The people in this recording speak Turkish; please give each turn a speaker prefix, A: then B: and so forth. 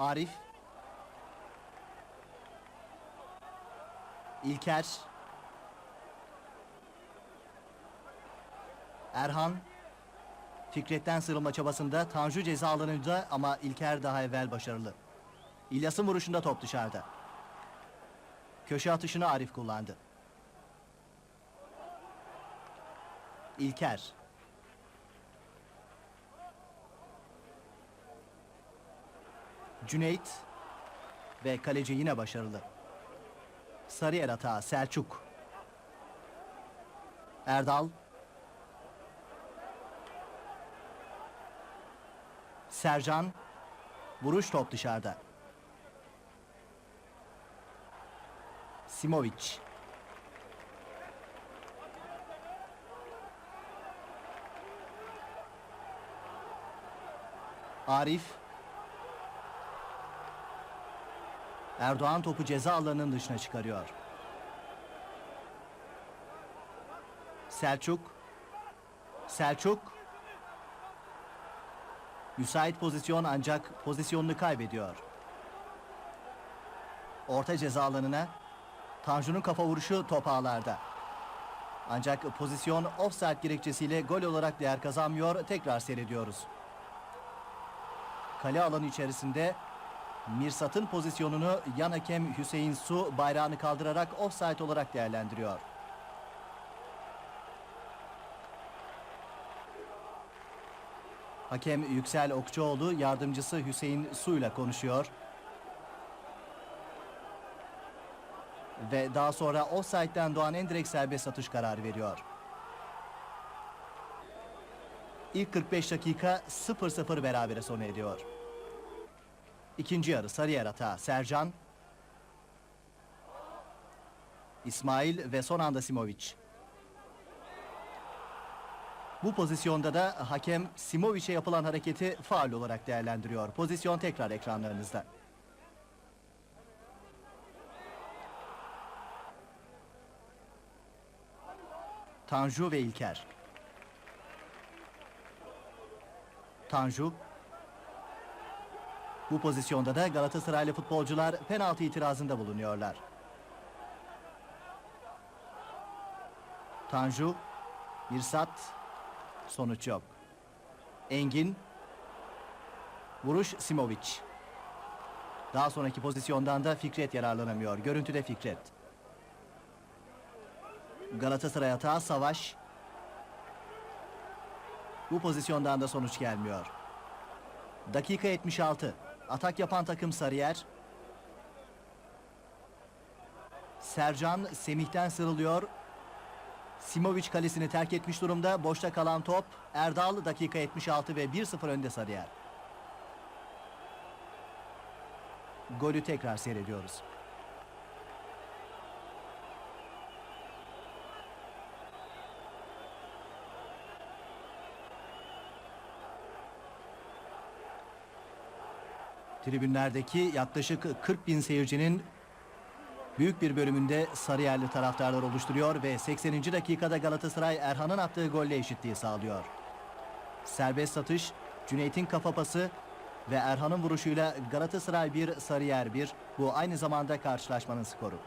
A: Arif. İlker. Erhan. Fikret'ten sıyrılma çabasında Tanju ceza alanında ama İlker daha evvel başarılı. İlyas'ın vuruşunda top dışarıda. Köşe atışını Arif kullandı. İlker. Cüneyt ve kaleci yine başarılı. Sarıyer atağı Selçuk. Erdal. Sercan. Vuruş top dışarıda. Simovic. Arif. Erdoğan topu ceza alanının dışına çıkarıyor. Selçuk. Selçuk. Müsait pozisyon ancak pozisyonunu kaybediyor. Orta ceza alanına Tanju'nun kafa vuruşu top ağlarda. Ancak pozisyon offside gerekçesiyle gol olarak değer kazanmıyor. Tekrar seyrediyoruz. Kale alanı içerisinde Mirsat'ın pozisyonunu yan hakem Hüseyin Su bayrağını kaldırarak offside olarak değerlendiriyor. Hakem Yüksel Okçuoğlu yardımcısı Hüseyin Su ile konuşuyor. Ve daha sonra offside'den doğan en direkt serbest atış kararı veriyor. İlk 45 dakika 0-0 berabere sona eriyor. İkinci yarı Sarıyer hata Sercan. İsmail ve son anda Simovic. Bu pozisyonda da hakem Simovic'e yapılan hareketi faul olarak değerlendiriyor. Pozisyon tekrar ekranlarınızda. Tanju ve İlker. Tanju. Bu pozisyonda da Galatasaraylı futbolcular penaltı itirazında bulunuyorlar. Tanju, Mirsat, sonuç yok. Engin, vuruş Simovic. Daha sonraki pozisyondan da Fikret yararlanamıyor. Görüntüde Fikret. Galatasaray hata Savaş. Bu pozisyondan da sonuç gelmiyor. Dakika 76. Atak yapan takım Sarıyer. Sercan Semih'ten sırılıyor. Simovic kalesini terk etmiş durumda. Boşta kalan top. Erdal dakika 76 ve 1-0 önde Sarıyer. Golü tekrar seyrediyoruz. Tribünlerdeki yaklaşık 40 bin seyircinin büyük bir bölümünde Sarıyerli taraftarlar oluşturuyor ve 80. dakikada Galatasaray Erhan'ın attığı golle eşitliği sağlıyor. Serbest satış, Cüneyt'in kafa pası ve Erhan'ın vuruşuyla Galatasaray 1, Sarıyer 1. Bu aynı zamanda karşılaşmanın skoru.